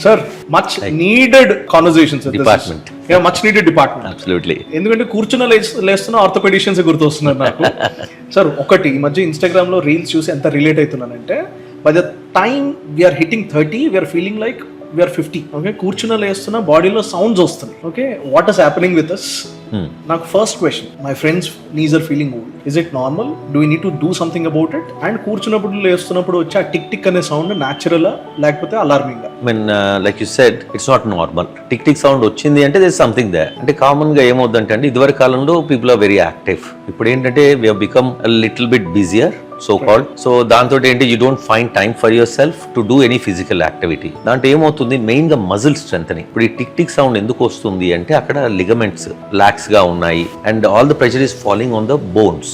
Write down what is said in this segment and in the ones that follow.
Sir much needed conversations Department. Much needed department absolutely ఎందుకంటే కూర్చున్న Lay's- లేస్తున్న orthopaedicians గుర్తొస్తున్నారు నాకు. Sir ఒకటి ఈ మధ్య ఇన్స్టాగ్రామ్లో రీల్స్ చూసి ఎంత relate అవుతున్నానంటే by the time we're hitting thirty we're feeling like we're fifty okay కూర్చున్న లేస్తున్న బాడీలో సౌండ్స్ వస్తున్నాయి. Okay what is happening with us నాకు first question my friends knees are feeling old is it normal do you need to do something about it and కూర్చున్నప్పుడు లేస్తున్నప్పుడు వచ్చే ఆ tick tick అనే సౌండ్ న్యాచురల్ లేకపోతే alarming mean like you said it's not normal tick tick sound వచ్చింది అంటే this something they అంటే కామన్గా ఏమవుద్దంటే అండి ఇదివరకు కాలంలో పీపుల్ ఆర్ వెరీ యాక్టివ్ ఇప్పుడు ఏంటంటే we become little bit busier so called so దాంతో ఏంటి? You don't find time for yourself to do any physical activity దాంట్లో ఏమవుతుంది? మెయిన్గా మజిల్ స్ట్రెంత్ ఇప్పుడు ఈ టిక్ టిక్ సౌండ్ ఎందుకు వస్తుంది అంటే అక్కడ లిగమెంట్స్ లాక్స్గా ఉన్నాయి. And all the pressure is following on the bones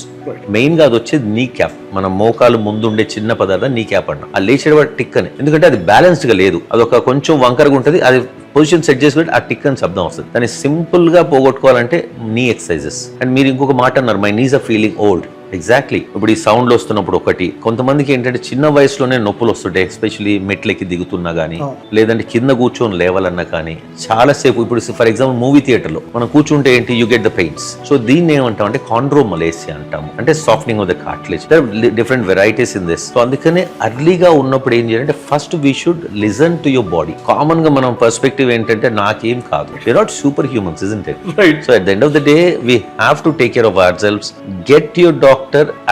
మెయిన్గా అది వచ్చేది నీ క్యాప్ మన మోకాలు ముందు ఉండే చిన్న పదార్థం నీ క్యాప్ అన్న. ఆ లేచేవాడు టిక్ అని. ఎందుకంటే అది బ్యాలెన్స్డ్గా లేదు. అది ఒక కొంచెం వంకరగా ఉంటుంది. అది పొజిషన్ సెట్ చేసి ఆ టిక్ అని శబ్దం వస్తుంది. దాన్ని సింపుల్గా పోగొట్టుకోవాలంటే నీ ఎక్సర్సైజెస్ అండ్ మీరు ఇంకొక మాట అన్నారు my knees are feeling old exactly ఇప్పుడు ఈ సౌండ్ వస్తున్నప్పుడు ఒకటి కొంతమందికి ఏంటంటే చిన్న వయసులోనే నొప్పులు వస్తుంటాయి ఎస్పెషల్లీ మెట్లకి దిగుతున్నా కానీ. లేదంటే కింద కూర్చొని లేవాలన్నా కానీ చాలా సేపు ఇప్పుడు ఫర్ ఎగ్జాంపుల్ మూవీ థియేటర్లో మనం కూర్చుంటే ఏంటి you get the pains so దీన్ని ఏమంటాం అంటే కాండ్రో మలేసియా అంటాము. అంటే softening of the cartilage different varieties in this so అందుకనే అర్లీగా ఉన్నప్పుడు ఏం చేయాలంటే first we should listen to your body కామన్గా మనం పర్స్పెక్టివ్ ఏంటంటే నాకేం కాదు. We not super humans is it so at the end of the day we have to take care of ourselves get your doctor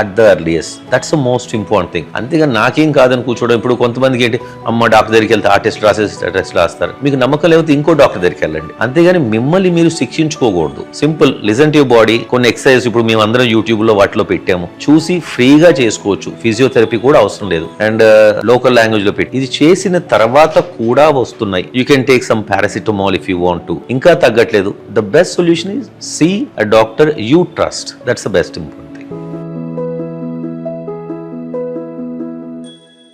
at the earliest that's the most important thing అంతేగాని నాకేం కాదని కూర్చోవడం ఇప్పుడు కొంతమందికి ఏంటి అమ్మ doctor దగ్గరికి వెళ్తే ఆ టెస్ట్ రాసేసి టెస్ట్ రాస్తారు. మీకు నమ్మకం లేకపోతే ఇంకో డాక్టర్ దగ్గరికి వెళ్ళండి. అంతేగాని మిమ్మల్ని మీరు శిక్షించుకోకూడదు. సింపుల్ లిజన్ టు బాడీ కొన్ని ఎక్సర్సైజ్ ఇప్పుడు మేము అందరం యూట్యూబ్లో వాటిలో పెట్టాము. చూసి ఫ్రీగా చేసుకోవచ్చు. ఫిజియోథెరపీ కూడా అవసరం లేదు. అండ్ లోకల్ లాంగ్వేజ్లో పెట్టి. ఇది చేసిన తర్వాత కూడా వస్తున్నాయి. You can take some paracetamol if you want to ఇంకా తగ్గట్లేదు. The best solution is see a doctor you trust that's the best important